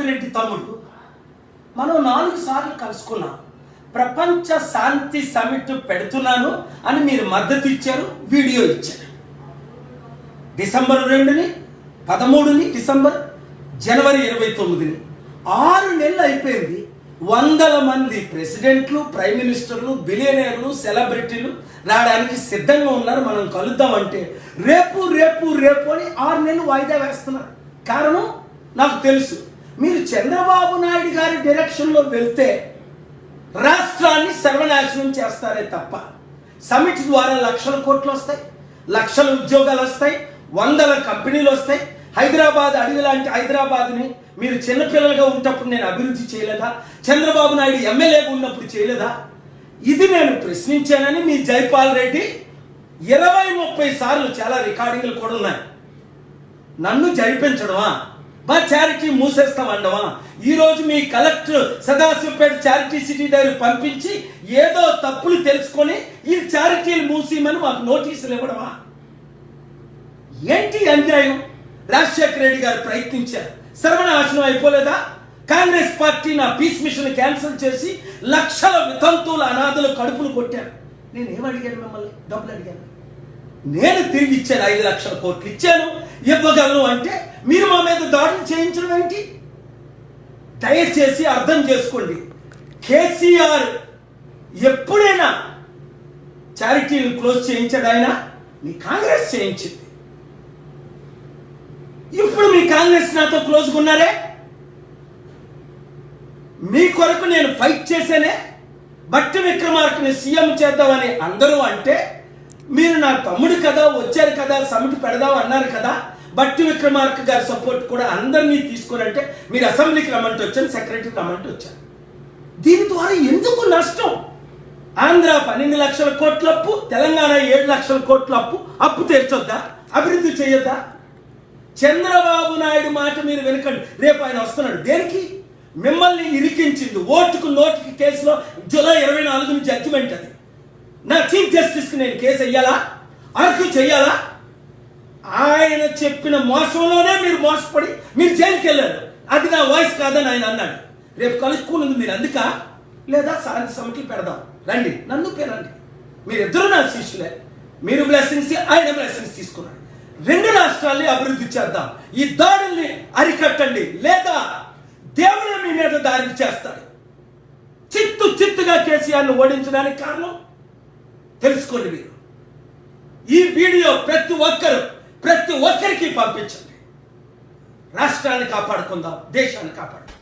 రేవంత్ రెడ్డి తమ్ముడు? మనం నాలుగు సార్లు కలుసుకున్నాం. ప్రపంచ శాంతి సమిట్ పెడుతున్నాను అని మీరు మద్దతు ఇచ్చారు వీడియో ఇచ్చారు. డిసెంబర్ రెండుని పదమూడుని డిసెంబర్ జనవరి ఇరవై తొమ్మిదిని. ఆరు నెలలు అయిపోయింది. వందల మంది ప్రెసిడెంట్లు ప్రైమ్ మినిస్టర్లు బిలియనర్లు సెలబ్రిటీలు రావడానికి సిద్ధంగా ఉన్నారు. మనం కలుద్దామంటే రేపు రేపు రేపు అని ఆరు నెలలు వాయిదా వేస్తున్నారు. కారణం నాకు తెలుసు. మీరు చంద్రబాబు నాయుడు గారి డైరెక్షన్లో వెళ్తే రాష్ట్రాన్ని సర్వనాశనం చేస్తారే తప్ప సమిట్ ద్వారా లక్షల కోట్లు వస్తాయి లక్షల ఉద్యోగాలు వస్తాయి వందల కంపెనీలు వస్తాయి. హైదరాబాద్ అడవి లాంటి హైదరాబాద్ని మీరు చిన్నపిల్లలుగా ఉన్నప్పుడు నేను అభివృద్ధి చేయలేదా? చంద్రబాబు నాయుడు ఎమ్మెల్యేగా ఉన్నప్పుడు చేయలేదా? ఇది నేను ప్రశ్నించానని మీ జైపాల్ రెడ్డి ఇరవై ముప్పై సార్లు చాలా రికార్డింగ్లు కూడా ఉన్నాయి. నన్ను జరిపించడమా మా చారిటీ మూసేస్తామండమా ఈరోజు మీ కలెక్టర్ సదాశివపేట చారిటీ సిటీ దగ్గర పంపించి ఏదో తప్పులు తెలుసుకొని ఈ చారిటీలు మూసేయమని మాకు నోటీసులు ఇవ్వడమా? ఏంటి అన్యాయం? రాజశేఖర రెడ్డి గారు ప్రయత్నించారు. సర్వనాశనం అయిపోలేదా? కాంగ్రెస్ పార్టీ నా పీస్ మిషన్ క్యాన్సిల్ చేసి లక్షల వితంతువుల అనాథలు కడుపులు కొట్టారు. నేను ఏమడిగాను అడిగాను మిమ్మల్ని? డబ్బులు అడిగాను. నేను తిరిగి ఇచ్చాను ఐదు లక్షల కోట్లు ఇచ్చాను ఇవ్వగలను అంటే మీరు మా మీద దాడులు చేయించడం ఏంటి? దయచేసి అర్థం చేసుకోండి. కేసీఆర్ ఎప్పుడైనా చారిటీలు క్లోజ్ చేయించాడు ఆయన? మీ కాంగ్రెస్ చేయించింది. ఇప్పుడు మీ కాంగ్రెస్ నాతో క్లోజ్గా ఉన్నారే? మీ కొరకు నేను ఫైట్ చేశానే బట్టి విక్రమార్కుని సీఎం చేద్దామని అందరూ అంటే మీరు నా తమ్ముడు కదా వచ్చారు కదా సమిట్ పెడదాం అన్నారు కదా బట్టి విక్రమార్క గారి సపోర్ట్ కూడా అందరినీ తీసుకురంటే మీరు అసెంబ్లీకి రమ్మంటే వచ్చాను సెక్రటరీకి రమ్మంటే వచ్చాను దీని ద్వారా ఎందుకు నష్టం? ఆంధ్ర పన్నెండు లక్షల కోట్ల అప్పు తెలంగాణ ఏడు లక్షల కోట్ల అప్పు అప్పు తీర్చొద్దా? అభివృద్ధి చేయొద్దా? చంద్రబాబు నాయుడు మాట మీరు వెనకండి. రేపు ఆయన వస్తున్నాడు. దేనికి? మిమ్మల్ని ఇరికించింది ఓటుకు నోట్ నేను కేసు వెయ్యాలా అరకు చెయ్యాలా ఆయన చెప్పిన మోసంలోనే మీరు మోసపడి మీరు జైలుకి వెళ్ళారు. అది నా వాయిస్ కాదని ఆయన అన్నాడు. రేపు కలుసుకున్నది మీరు అందుక? లేదా శాంతి సమిట్లు పెడదాం. రండి. నన్ను పేరండి మీరిద్దరు నా శిష్యులే. మీరు బ్లెస్సింగ్స్ ఆయన బ్లెస్సింగ్స్ తీసుకున్నాడు. రెండు రాష్ట్రాల్ని అభివృద్ధి చేద్దాం. ఈ దాడుల్ని అరికట్టండి. లేదా దేవుడు మీ మీద దాడి చేస్తాడు. చిత్తు చిత్తుగా కేసీఆర్ను ఓడించడానికి కారణం? తెలుసుకోండి మీరు. ఈ వీడియో ప్రతి ఒక్కరు ప్రతి ఒక్కరికి పంపించండి. రాష్ట్రాన్ని కాపాడుకుందాం దేశాన్ని కాపాడుకుందాం.